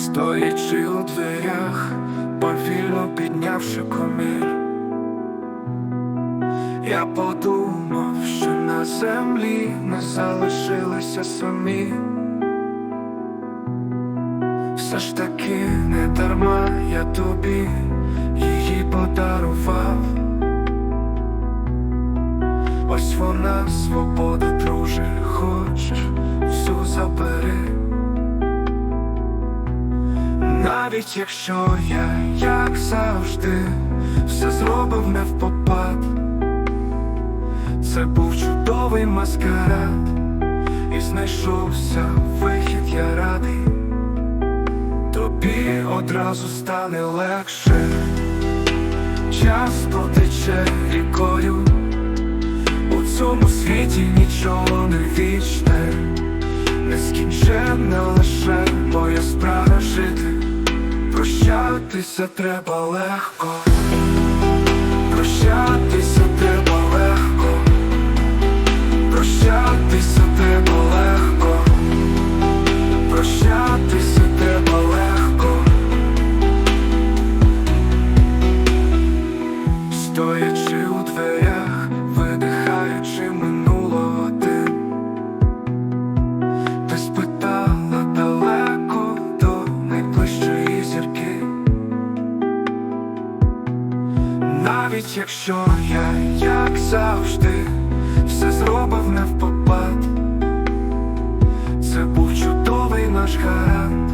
Стоячи у дверях, повільно піднявши комір, я подумав, що на землі ми залишилися самі. Все ж таки не дарма я тобі її подарував. Ось вона свобода, Навіть якщо я, як завжди, все зробив не в попад, це був чудовий маскарад, і знайшовся вихід, я радий, тобі одразу стане легше, час потече рікою, у цьому світі нічого не вічне, нескінченна лише моя справа. Прощатися треба легко, прощатися Навіть якщо я, як завжди, все зробив не в попад, це був чудовий наш гарант,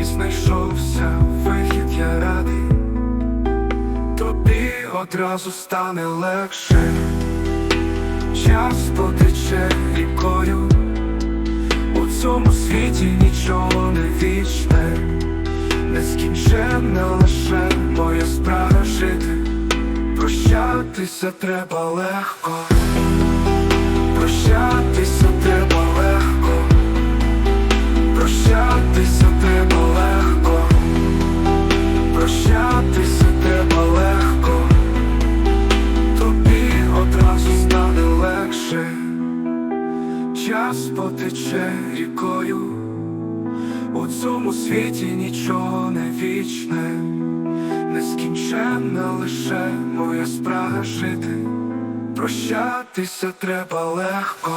і знайшовся вихід, я радий, тобі одразу стане легше, час потече рікою, у цьому світі нічого не вічне, Прощатися треба легко, прощатися треба легко, прощатися треба легко, прощатися треба легко, тобі одразу стане легше, час потече рікою, у цьому світі нічого не вічне нескінченна лише моя спрага жити. Прощатися треба легко,